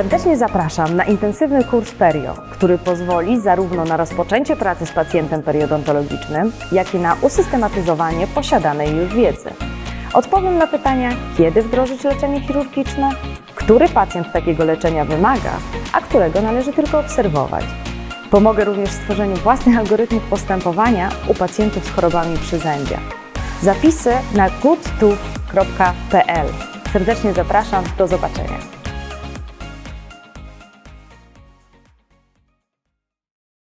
Serdecznie zapraszam na intensywny kurs Perio, który pozwoli zarówno na rozpoczęcie pracy z pacjentem periodontologicznym, jak i na usystematyzowanie posiadanej już wiedzy. Odpowiem na pytania, kiedy wdrożyć leczenie chirurgiczne, który pacjent takiego leczenia wymaga, a którego należy tylko obserwować. Pomogę również w stworzeniu własnych algorytmów postępowania u pacjentów z chorobami przyzębia. Zapisy na goodtooth.pl. Serdecznie zapraszam, do zobaczenia.